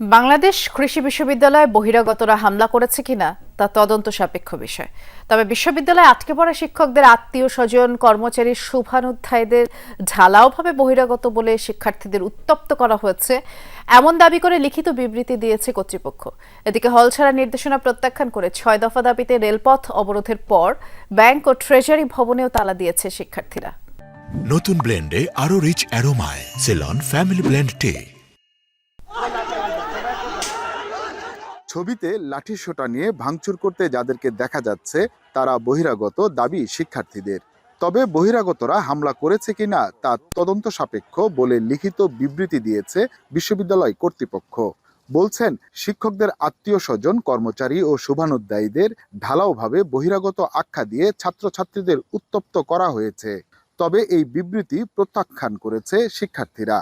বাংলাদেশ কৃষি বিশ্ববিদ্যালয়ে বহিরাগতরা হামলা করেছে কিনা তা তদন্ত সাপেক্ষ বিষয়। তবে বিশ্ববিদ্যালয়ে আটকে পড়া শিক্ষকদের আত্মীয় স্বজন, কর্মচারী, শুভানুধ্যায়ীদের ঢালাওভাবে বহিরাগত বলে শিক্ষার্থীদের উত্তপ্ত করা হয়েছে। এমন দাবি করে লিখিত বিবৃতি দিয়েছে কর্তৃপক্ষ। এদিকে হল ছাড়া নির্দেশনা প্রত্যাখ্যান করে ছয় দফা দাবিতে রেলপথ অবরোধের পর ব্যাংক ও ট্রেজারি ভবনেও তালা দিয়েছে শিক্ষার্থীরা। নতুন ব্লেন্ডে আরও রিচ অ্যারোমায়, সেলন, ফ্যামিলি ব্লেন্ড টে। ছবিতে লাঠি সোটা নিয়ে ভাঙচুর করতে যাদেরকে দেখা যাচ্ছে, তারা বহিরাগত দাবি শিক্ষার্থীদের। তবে বহিরাগতরা হামলা করেছে কিনা তা তদন্ত সাপেক্ষ বলে লিখিত বিবৃতি দিয়েছে বিশ্ববিদ্যালয় কর্তৃপক্ষ। বলছেন, শিক্ষকদের আত্মীয় স্বজন কর্মচারী ও শুভানুধ্যায়ীদের ঢালাওভাবে বহিরাগত আখ্যা দিয়ে ছাত্রছাত্রীদের উত্তপ্ত করা হয়েছে। তবে এই বিবৃতি প্রত্যাখ্যান করেছে শিক্ষার্থীরা।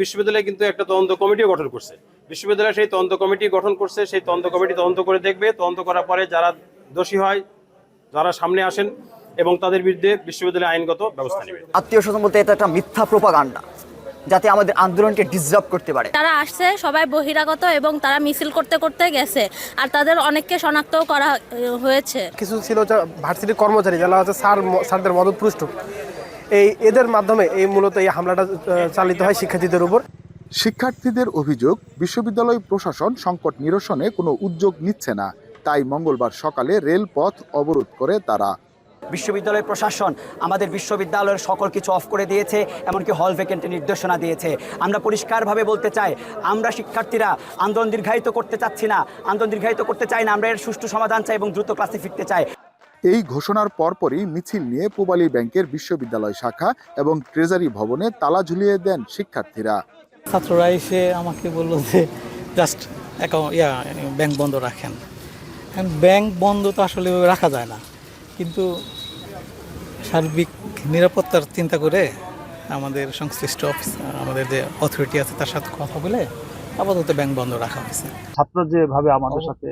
বিশ্ববিদ্যালয় কিন্তু একটা তদন্ত কমিটিও গঠন করছে। বিশ্ববিদ্যালয় সেই তদন্ত কমিটি গঠন করছে সেই তদন্ত কমিটি তদন্ত করে দেখবে। তদন্ত করার পরে যারা দোষী হয় যারা সামনে আসেন এবং তাদের বিরুদ্ধে বিশ্ববিদ্যালয় আইনগত ব্যবস্থা নেবে। আত্মীয় স্বজন বলতে এটা একটা মিথ্যা প্রোপাগান্ডা যাতে আমাদের আন্দোলনকে ডিস্টার্ব করতে পারে। তারা আসছে সবাই বহিরাগত এবং তারা মিছিল করতে করতে গেছে। আর তাদের অনেককে শনাক্তও করা হয়েছে। কিছু ছিল ভার্সিটির কর্মচারী যারা হচ্ছে স্যার স্যারদের মদতপুষ্ট এই এদের মাধ্যমে এই মূলত এই হামলাটা চালিত হয় শিক্ষার্থীদের উপর। শিক্ষার্থীদের অভিযোগ বিশ্ববিদ্যালয় প্রশাসন সংকট নিরসনে কোনো উদ্যোগ নিচ্ছে না। তাই মঙ্গলবার সকালে রেলপথ অবরোধ করে তারা। বিশ্ববিদ্যালয় প্রশাসন আমাদের বিশ্ববিদ্যালয়ের সকল কিছু অফ করে দিয়েছে এমনকি হল ভ্যাকেন্টের নির্দেশনা দিয়েছে। আমরা পরিষ্কারভাবে বলতে চাই আমরা শিক্ষার্থীরা আন্দোলন দীর্ঘায়িত করতে চাচ্ছি না আন্দোলন দীর্ঘায়িত করতে চাই না আমরা এর সুষ্ঠু সমাধান চাই এবং দ্রুত ক্লাসে ফিরতে চাই। এই ঘোষণার পরপরই মিছিল নিয়ে পূবালী ব্যাংকের বিশ্ববিদ্যালয় শাখা এবং ট্রেজারি ভবনে তালা ঝুলিয়ে দেন শিক্ষার্থীরা। ছাত্ররা এসে আমাকে বলল যে জাস্ট অ্যাকাউন্ট ইয়া ব্যাংক বন্ধ রাখেন। ব্যাংক বন্ধ তো আসলে রাখা যায় না। কিন্তু সার্বিক নিরাপত্তার চিন্তা করে আমাদের সংশ্লিষ্ট অফিস আমাদের যে অথরিটি আছে তার সাথে কথা বলে আপাতত ব্যাংক বন্ধ রাখা হয়েছে। ছাত্র যেভাবে আমাদের সাথে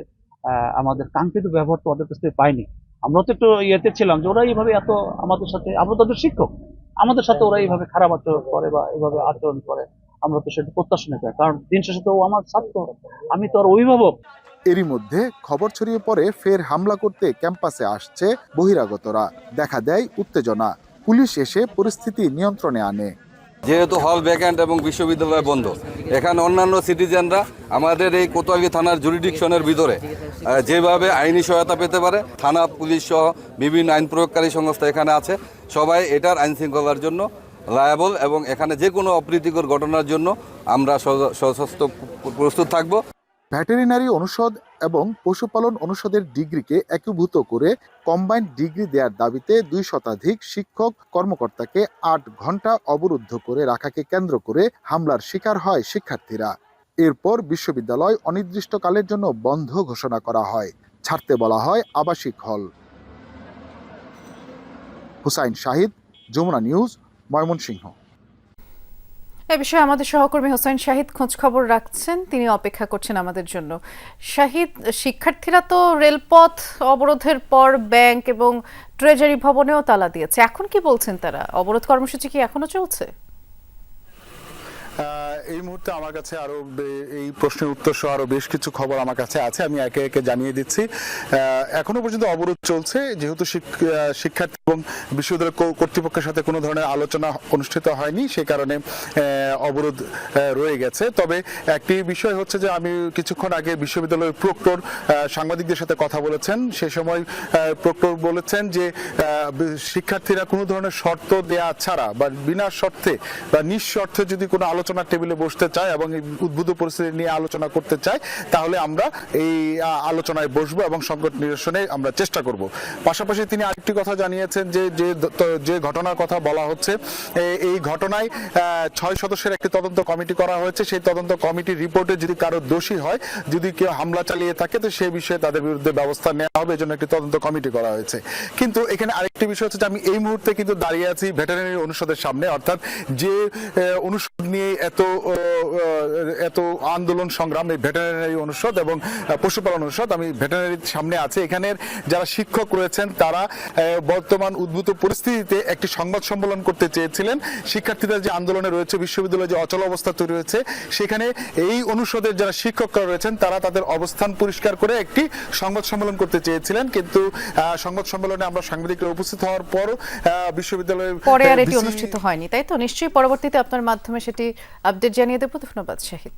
আমাদের কাঙ্ক্ষিত ব্যবহার তো ওদের কাছ থেকে পাইনি আমরা তো একটু ইয়েতে ছিলাম যে ওরা এইভাবে এত আমাদের সাথে, আমরা তো ওদের শিক্ষক। আমাদের সাথে ওরা এইভাবে খারাপ আচরণ করে বা এইভাবে আচরণ করে। আমরা তো সেটা প্রত্যাশা না করি কারণ দিন শেষে তো আমার ছাত্র। আমি তো আর অভিভাবক। এরই মধ্যে খবর ছড়িয়ে পড়ে ফের হামলা করতে ক্যাম্পাসে আসছে বহিরাগতরা। দেখা দেয় উত্তেজনা। পুলিশ এসে পরিস্থিতি নিয়ন্ত্রণে আনে। যেহেতু হল ভ্যাকেন্ট এবং বিশ্ববিদ্যালয় বন্ধ, এখানে অন্যান্য সিটিজেনরা আমাদের এই কোতোয়ালি থানার জুরিডিকশনের ভিতরে যেভাবে আইনি সহায়তা পেতে পারে, থানা, পুলিশ সহ বিভিন্ন আইন প্রয়োগকারী সংস্থা এখানে আছে, সবাই এটার আইন শৃঙ্খলার জন্য লায়াবল এবং এখানে যে কোনো অপ্রীতিকর ঘটনার জন্য আমরা সশস্ত্র প্রস্তুত থাকব। ভেটেরিনারি অনুষদ এবং পশুপালন অনুষদের ডিগ্রিকে একীভূত করে কম্বাইন্ড ডিগ্রি দেওয়ার দাবিতে দুই শতাধিক শিক্ষক কর্মকর্তাকে আট ঘণ্টা অবরুদ্ধ করে রাখাকে কেন্দ্র করে হামলার শিকার হয় শিক্ষার্থীরা। এরপর বিশ্ববিদ্যালয় অনির্দিষ্টকালের জন্য বন্ধ ঘোষণা করা হয়। ছাড়তে বলা হয় আবাসিক হল। হুসাইন শাহিদ, যমুনা নিউজ, ময়মনসিংহ। এ বিষয়ে আমাদের সহকর্মী হোসেন শাহিদ খোঁজ খবর রাখছেন। তিনি অপেক্ষা করছেন আমাদের জন্য। শাহিদ, শিক্ষার্থীরা তো রেলপথ অবরোধের পর ব্যাংক এবং ট্রেজারি ভবনেও তালা দিয়েছে। এখন কি বলছেন তারা? অবরোধ কর্মসূচি কি এখনও চলছে? এই মুহূর্তে আমার কাছে আরও এই প্রশ্নের উত্তর সহ আরও বেশ কিছু খবর আমার কাছে আছে, আমি একে একে জানিয়ে দিচ্ছি। এখনও পর্যন্ত অবরোধ চলছে, যেহেতু শিক- শিক্ষার্থী এবং বিশ্ববিদ্যালয় কর্তৃপক্ষের সাথে কোনো ধরনের আলোচনা অনুষ্ঠিত হয়নি, সে কারণে অবরোধ রয়ে গেছে। তবে একটি বিষয় হচ্ছে যে আমি কিছুক্ষণ আগে বিশ্ববিদ্যালয়ের প্রক্টর সাংবাদিকদের সাথে কথা বলেছেন। সে সময় প্রক্টর বলেছেন যে শিক্ষার্থীরা কোনো ধরনের শর্ত দেয়া ছাড়া বা বিনা শর্তে বা নিঃশর্তে যদি কোনো আলোচনা টেবিলে বসতে চায় এবং উদ্ভূত পরিস্থিতি নিয়ে আলোচনা করতে চায়, তাহলে আমরা এই আলোচনায় বসবো এবং সংকট নিরসনে আমরা চেষ্টা করব। পাশাপাশি তিনি আরেকটি কথা জানিয়েছেন যে যে ঘটনার কথা বলা হচ্ছে এই ঘটনায় ছয় সদস্যের একটি তদন্ত কমিটি করা হয়েছে। সেই তদন্ত কমিটির রিপোর্টে যদি কারও দোষী হয়, যদি কেউ হামলা চালিয়ে থাকে, তো সেই বিষয়ে তাদের বিরুদ্ধে ব্যবস্থা নেওয়া হবে, এজন্য একটি তদন্ত কমিটি করা হয়েছে। কিন্তু এখানে আরেকটি বিষয় হচ্ছে যে, আমি এই মুহূর্তে কিন্তু দাঁড়িয়ে আছি ভেটেরিনারি অনুষদের সামনে, অর্থাৎ যে অনুষদ নিয়ে এত এত আন্দোলন সংগ্রাম এই ভেটেরিনারি অনুষদ এবং পশুপালন অনুষদ আমি ভেটেরিনারির সামনে আছি। এখানের যারা শিক্ষক রয়েছেন তারা বর্তমান উদ্ভূত পরিস্থিতিতে একটি সংবাদ সম্মেলন করতে চেয়েছিলেন। শিক্ষার্থীরা যে আন্দোলনে রয়েছে বিশ্ববিদ্যালয়ে যে অচল অবস্থা তৈরি হয়েছে সেখানে এই অনুষদের যারা শিক্ষকরা রয়েছেন তারা তাদের অবস্থান পরিষ্কার করে একটি সংবাদ সম্মেলন করতে চেয়েছিলেন। কিন্তু আহ, সংবাদ সম্মেলনে আমরা সাংবাদিকরা উপস্থিত হওয়ার পরও আহ, বিশ্ববিদ্যালয়ের পরে আর এটি অনুষ্ঠিত হয়নি তাই তো? নিশ্চয়ই পরবর্তীতে আপনার মাধ্যমে সেটি আপডেট জানিয়ে দেবো। ধন্যবাদ শাহিদ।